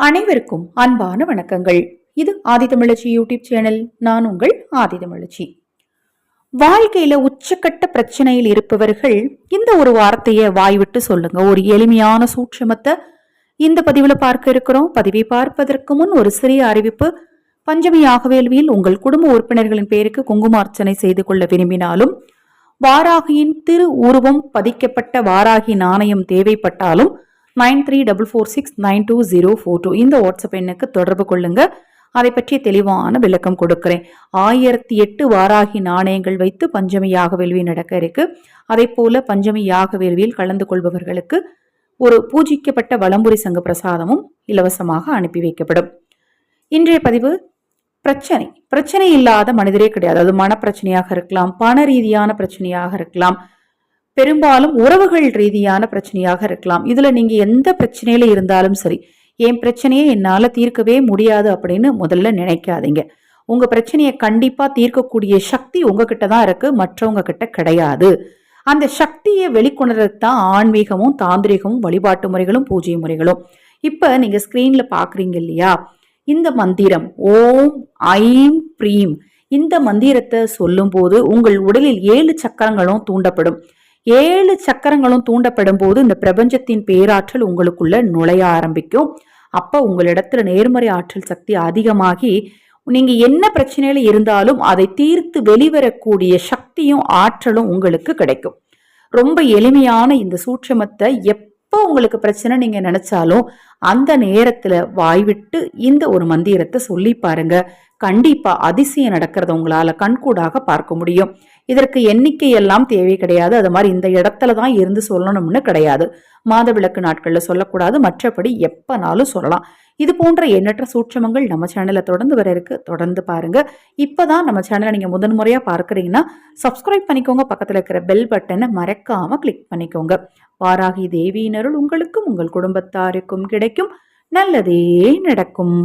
அனைவருக்கும் அன்பான வணக்கங்கள். இது ஆதிதமிழச்சி யூடியூப் சேனல். நான் உங்கள் ஆதிதமிழச்சி வாழ்க்கையில உச்சக்கட்ட பிரச்சனையில் இருப்பவர்கள் இந்த ஒரு வார்த்தையை வாய்விட்டு சொல்லுங்க. ஒரு எளிமையான சூட்சமத்தை இந்த பதிவில் பார்க்க இருக்கிறோம். பதிவை பார்ப்பதற்கு முன் ஒரு சிறிய அறிவிப்பு. பஞ்சமி ஆகவேல்வியில் உங்கள் குடும்ப உறுப்பினர்களின் பேருக்கு குங்குமார்ச்சனை செய்து கொள்ள விரும்பினாலும் வாராகியின் திரு உருவம் பதிக்கப்பட்ட வாராகி நாணயம் தேவைப்பட்டாலும் nine three double four six nine two zero four two. இந்த வாட்ஸ்அப் எண்ணுக்கு தொடர்பு கொள்ளுங்க. அதை பற்றிய தெளிவான விளக்கம் கொடுக்கிறேன். ஆயிரத்தி எட்டு வாராகி நாணயங்கள் வைத்து பஞ்சமி யாக வேள்வி நடக்க இருக்கு. அதே போல பஞ்சமி யாக வேள்வியில் கலந்து கொள்பவர்களுக்கு ஒரு பூஜிக்கப்பட்ட வலம்புரி சங்க பிரசாதமும் இலவசமாக அனுப்பி வைக்கப்படும். இன்றைய பதிவு பிரச்சனை. பிரச்சனை இல்லாத மனிதரே கிடையாது. அது மனப்பிரச்சனையாக இருக்கலாம் பண ரீதியான பிரச்சனையாக இருக்கலாம். பெரும்பாலும் உறவுகள் ரீதியான பிரச்சனையாக இருக்கலாம். இதுல நீங்க எந்த பிரச்சனையில இருந்தாலும் சரி என் பிரச்சனையை என்னால தீர்க்கவே முடியாது அப்படின்னு முதல்ல நினைக்காதீங்க. உங்க பிரச்சனையை கண்டிப்பா தீர்க்கக்கூடிய சக்தி உங்ககிட்ட தான் இருக்கு மற்றவங்க கிட்ட கிடையாது. அந்த சக்தியை வெளிக்கொணர்றது தான் ஆன்மீகமும் தாந்திரிகமும் வழிபாட்டு முறைகளும் பூஜை முறைகளும். இப்ப நீங்க ஸ்கிரீன்ல பாக்குறீங்க இல்லையா? இந்த மந்திரம் ஓம் ஐம் ப்ரீம். இந்த மந்திரத்தை சொல்லும்போது உங்கள் உடலில் ஏழு சக்கரங்களும் தூண்டப்படும். ஏழு சக்கரங்களும் தூண்டப்படும் போது இந்த பிரபஞ்சத்தின் பேராற்றல் உங்களுக்குள்ள நுழைய ஆரம்பிக்கும். அப்ப உங்களிடத்துல நேர்மறை ஆற்றல் சக்தி அதிகமாகி நீங்க என்ன பிரச்சனையில இருந்தாலும் அதை தீர்த்து வெளிவரக்கூடிய சக்தியும் ஆற்றலும் உங்களுக்கு கிடைக்கும். ரொம்ப எளிமையான இந்த சூட்சமத்தை எப்போ உங்களுக்கு பிரச்சனை நீங்க நினைச்சாலும் அந்த நேரத்துல வாய்விட்டு இந்த ஒரு மந்திரத்தை சொல்லி பாருங்க. கண்டிப்பா அதிசயம் நடக்கிறத உங்களால கண்கூடாக பார்க்க முடியும். இதற்கு எண்ணிக்கை எல்லாம் தேவை கிடையாது. அது மாதிரி இந்த இடத்துல தான் இருந்து சொல்லணும்னு கிடையாது. மாதவிளக்கு நாட்களில் சொல்லக்கூடாது. மற்றபடி எப்பனாலும் சொல்லலாம். இது போன்ற எண்ணற்ற சூட்சமங்கள் நம்ம சேனலில் தொடர்ந்து வர இருக்கு. தொடர்ந்து பாருங்க. இப்போதான் நம்ம சேனலை நீங்கள் முதன்முறையாக பார்க்குறீங்கன்னா சப்ஸ்கிரைப் பண்ணிக்கோங்க. பக்கத்தில் இருக்கிற பெல் பட்டனை மறக்காம கிளிக் பண்ணிக்கோங்க. வாராகி தேவியினருள் உங்களுக்கும் உங்கள் குடும்பத்தாருக்கும் கிடைக்கும். நல்லதே நடக்கும்.